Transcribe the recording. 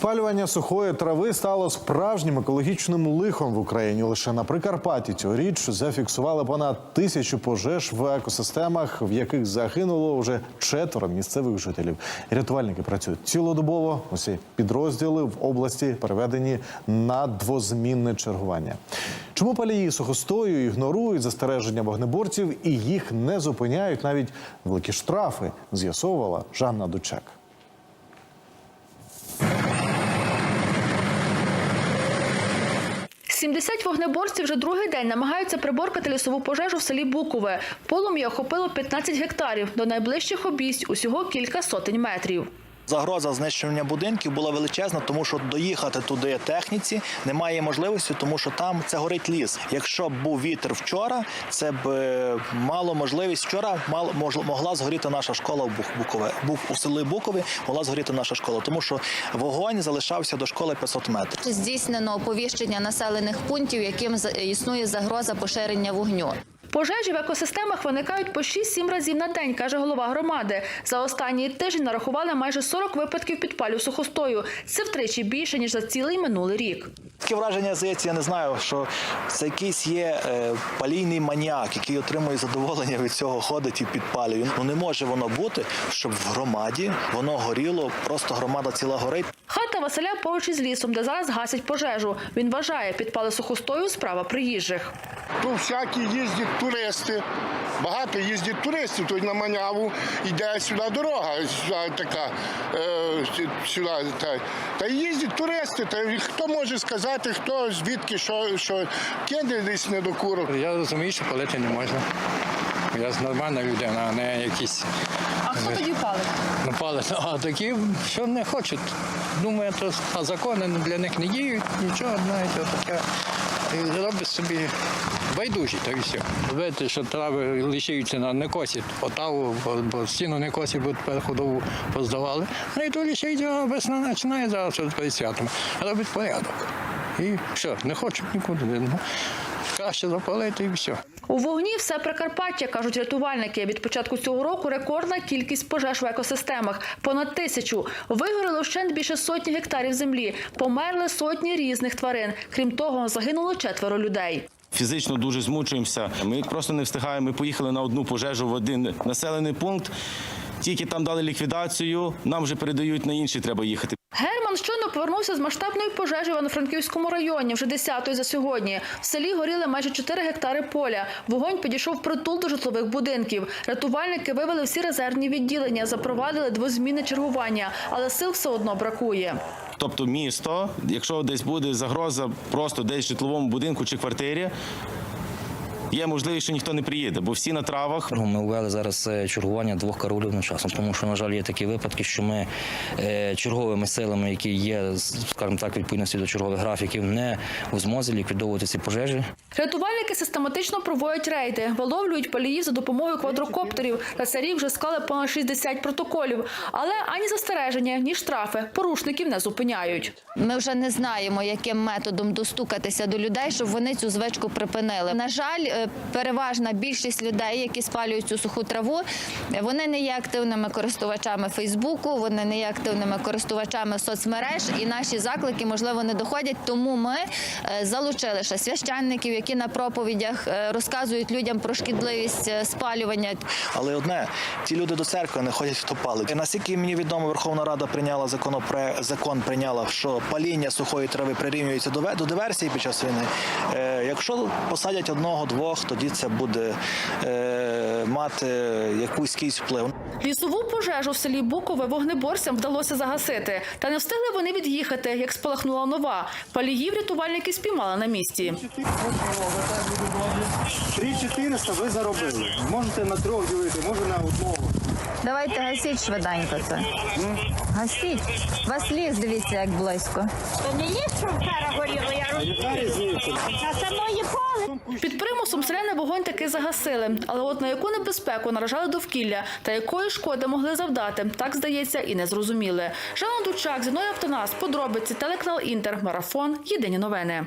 Спалювання сухої трави стало справжнім екологічним лихом в Україні. Лише на Прикарпатті цьогоріч зафіксували понад тисячу пожеж в екосистемах, в яких загинуло вже четверо місцевих жителів. Рятувальники працюють цілодобово. Усі підрозділи в області переведені на двозмінне чергування. Чому палії сухостою ігнорують застереження вогнеборців і їх не зупиняють навіть великі штрафи? З'ясовувала Жанна Дучак. – 70 вогнеборців вже другий день намагаються приборкати лісову пожежу в селі Букове. Полум'я охопило 15 гектарів. До найближчих обійсть усього кілька сотень метрів. Загроза знищення будинків була величезна, тому що доїхати туди техніці немає можливості, тому що там це горить ліс. Якщо б був вітер вчора, це б е, мало можливість вчора мало могла згоріти наша школа в Букове. Був у селі Букові могла згоріти наша школа, тому що вогонь залишався до школи 500 метрів. Здійснено оповіщення населених пунктів, яким існує загроза поширення вогню. Пожежі в екосистемах виникають по 6-7 разів на день, каже голова громади. За останній тиждень нарахували майже 40 випадків підпалю сухостою. Це втричі більше, ніж за цілий минулий рік. Таке враження здається, я не знаю, що це якийсь є е, палійний маніак, який отримує задоволення від цього, ходить і підпалює. Ну не може воно бути, щоб в громаді воно горіло, просто громада ціла горить. Василя поруч із лісом, де зараз гасять пожежу. Він вважає, підпали сухостою – справа приїжджих. Тут всякі їздять туристи. Багато їздять туристів, тут на Маняву йде сюди дорога, сюди така, е, сюди. Та, та їздять туристи. Та хто може сказати, хто звідки, що, що кине десь недокурок. Я розумію, що палити не можна. Я нормальна людина, а не якісь хто тоді палить? ну, палити. А такі, що не хочуть. Думаю, то а закони для них не діють, нічого, знаєте, таке. І робить собі байдужі, та і все. Видите, що трави лишаються на не косять отаву, бо, стіну не косять, бо тепер ходову поздавали. Ну і то лишається, весна починає зараз перед святом. Робить порядок. І все, не хочуть нікуди. Краще запалити і все. У вогні все Прикарпаття, кажуть рятувальники. Від початку цього року рекордна кількість пожеж в екосистемах – понад тисячу. Вигоріло вщент більше сотні гектарів землі. Померли сотні різних тварин. Крім того, загинуло четверо людей. Фізично дуже змучуємося. Ми просто не встигаємо. Ми поїхали на одну пожежу в один населений пункт. Тільки там дали ліквідацію, нам вже передають на інший, треба їхати. Герман щойно повернувся з масштабної пожежі в Івано-Франківському районі, вже 10-ї за сьогодні. В селі горіли майже 4 гектари поля. Вогонь підійшов притул до житлових будинків. Рятувальники вивели всі резервні відділення, запровадили двозмінне чергування, але сил все одно бракує. Тобто місто, якщо десь буде загроза просто десь в житловому будинку чи квартирі, є можливість, що ніхто не приїде, бо всі на травах. Ну, Ми ввели зараз е, чергування двох караулів одночасно, тому що, на жаль, є такі випадки, що ми е, черговими силами, які є, скажімо так, відповідності до чергових графіків, не в змозі ліквідовувати ці пожежі. Рятувальники систематично проводять рейди, виловлюють паліїв за допомогою квадрокоптерів. За цей рік вже склали понад 60 протоколів. Але ані застереження, ні штрафи порушників не зупиняють. Ми вже не знаємо, яким методом достукатися до людей, щоб вони цю звичку припинили. На жаль, е, переважна більшість людей, які спалюють цю суху траву, вони не є активними користувачами Фейсбуку, вони не є активними користувачами соцмереж, і наші заклики можливо не доходять. Тому ми е, залучили ще священників, які на проповідях е, розказують людям про шкідливість е, спалювання. Але одне, ті люди до церкви не ходять, хто палить. Наскільки мені відомо, Верховна Рада прийняла законопрое... закон, прийняла, що паління сухої трави прирівнюється до, диверсії під час війни. Якщо посадять одного-двох, тоді це буде е, мати якийсь якийсь вплив. Лісову пожежу в селі Букове вогнеборцям вдалося загасити. Та не встигли вони від'їхати, як спалахнула нова. Паліїв рятувальники спіймали на місці. 3400 ви заробили. Можете на трьох ділити, може на одного. Давайте гасіть швиденько це. Гасіть. Вас ліс, дивіться, як близько. То не є, що вчора горіло, я розумію. На самої поле. Під примусом селяни вогонь таки загасили. Але от на яку небезпеку наражали довкілля та якої шкоди могли завдати, так здається, і не зрозуміли. Жанна Дучак, Зіною Автонас, подробиці, телеканал Інтер, Марафон, Єдині новини.